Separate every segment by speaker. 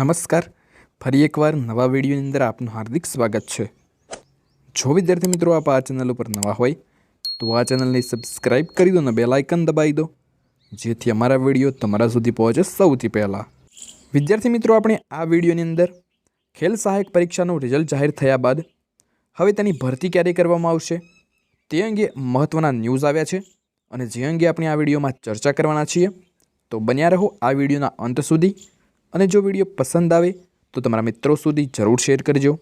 Speaker 1: નમસ્કાર. ફરી એકવાર નવા વિડીયોની અંદર આપનું હાર્દિક સ્વાગત છે. જો વિદ્યાર્થી મિત્રો આપ આ ચેનલ ઉપર નવા હોય, તો આ ચેનલને સબસ્ક્રાઈબ કરી દો અને બેલ આઇકન દબાવી દો, જેથી અમારા વીડિયો તમારા સુધી પહોંચે સૌથી પહેલાં. વિદ્યાર્થી મિત્રો, આપણે આ વિડીયોની અંદર ખેલ સહાયક પરીક્ષાનું રિઝલ્ટ જાહેર થયા બાદ હવે તેની ભરતી ક્યારે કરવામાં આવશે, તે અંગે મહત્ત્વના ન્યૂઝ આવ્યા છે અને જે અંગે આપણે આ વિડીયોમાં ચર્ચા કરવાના છીએ, તો બન્યા રહો આ વિડીયોના અંત સુધી. અને જો વીડિયો પસંદ આવે તો તમારા મિત્રો સુધી જરૂર શેર કરજો.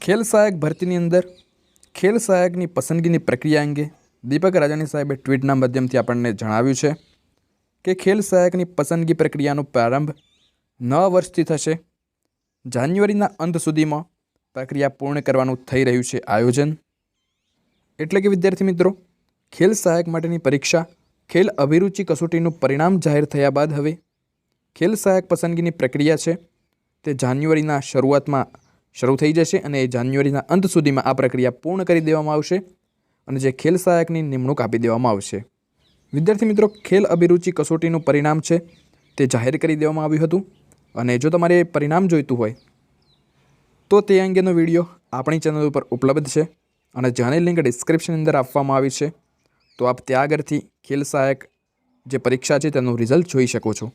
Speaker 1: ખેલ સહાયક ભરતીની અંદર ખેલ સહાયકની પસંદગીની પ્રક્રિયા અંગે દીપક રાજાની સાહેબે ટ્વીટના માધ્યમથી આપણને જણાવ્યું છે કે ખેલ સહાયકની પસંદગી પ્રક્રિયાનો પ્રારંભ નવા વર્ષથી થશે. જાન્યુઆરીના અંત સુધીમાં પ્રક્રિયા પૂર્ણ કરવાનું થઈ રહ્યું છે આયોજન. એટલે કે વિદ્યાર્થી મિત્રો, ખેલ સહાયક માટેની પરીક્ષા, ખેલ અભિરુચિ કસોટીનું પરિણામ જાહેર થયા બાદ હવે ખેલ સહાયક પસંદગીની પ્રક્રિયા છે તે જાન્યુઆરીના શરૂઆતમાં શરૂ થઈ જશે અને જાન્યુઆરીના અંત સુધીમાં આ પ્રક્રિયા પૂર્ણ કરી દેવામાં આવશે અને જે ખેલ સહાયકની નિમણૂક આપી દેવામાં આવશે. વિદ્યાર્થી મિત્રો, ખેલ અભિરુચિ કસોટીનું પરિણામ છે તે જાહેર કરી દેવામાં આવ્યું હતું અને જો તમારે પરિણામ જોઈતું હોય તો તે અંગેનો વીડિયો આપણી ચેનલ ઉપર ઉપલબ્ધ છે અને જેની લિંક ડિસ્ક્રિપ્શન અંદર આપવામાં આવી છે. તો આપ ત્યાં આગળથી ખેલ સહાયક જે પરીક્ષા છે તેનું રિઝલ્ટ જોઈ શકો છો.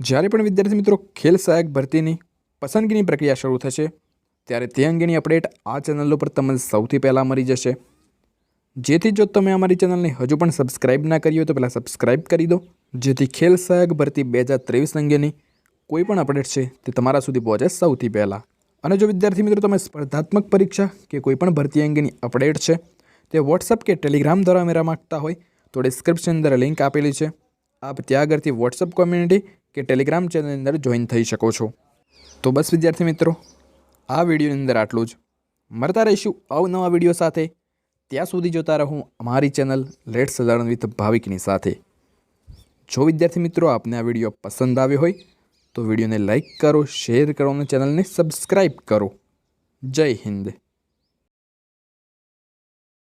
Speaker 1: જ્યારે પણ વિદ્યાર્થી મિત્રો ખેલ સહાયક ભરતીની પસંદગીની પ્રક્રિયા શરૂ થશે, ત્યારે તે અંગેની અપડેટ આ ચેનલ ઉપર તમને સૌથી પહેલાં મળી જશે. જેથી જો તમે અમારી ચેનલને હજુ પણ સબસ્ક્રાઇબ ના કરી હોય તો પહેલાં સબસ્ક્રાઇબ કરી દો, જેથી ખેલ સહાયક ભરતી બે હજાર ત્રેવીસ અંગેની કોઈ પણ અપડેટ છે તે તમારા સુધી પહોંચે સૌથી પહેલાં. અને જો વિદ્યાર્થી મિત્રો તમે સ્પર્ધાત્મક પરીક્ષા કે કોઈ પણ ભરતી અંગેની અપડેટ છે, તે વોટ્સઅપ કે ટેલિગ્રામ દ્વારા મેળવવા માગતા હોય, તો ડિસ્ક્રિપ્શન અંદર લિંક આપેલી છે. આપ ત્યાં આગળથી વોટ્સઅપ કોમ્યુનિટી કે ટેલિગ્રામ ચેનલની અંદર જોઈન થઈ શકો છો. તો બસ વિદ્યાર્થી મિત્રો, આ વિડીયોની અંદર આટલું જ. મળતા રહીશું અવનવા વીડિયો સાથે. ત્યાં સુધી જોતા રહું અમારી ચેનલ લેટ સદારણ વિથ ભાવિકની સાથે. જો વિદ્યાર્થી મિત્રો આપને આ વીડિયો પસંદ આવ્યો હોય, તો વિડીયોને લાઇક કરો શેર કરો અને ચેનલને સબસ્ક્રાઈબ કરો. જય હિન્દ.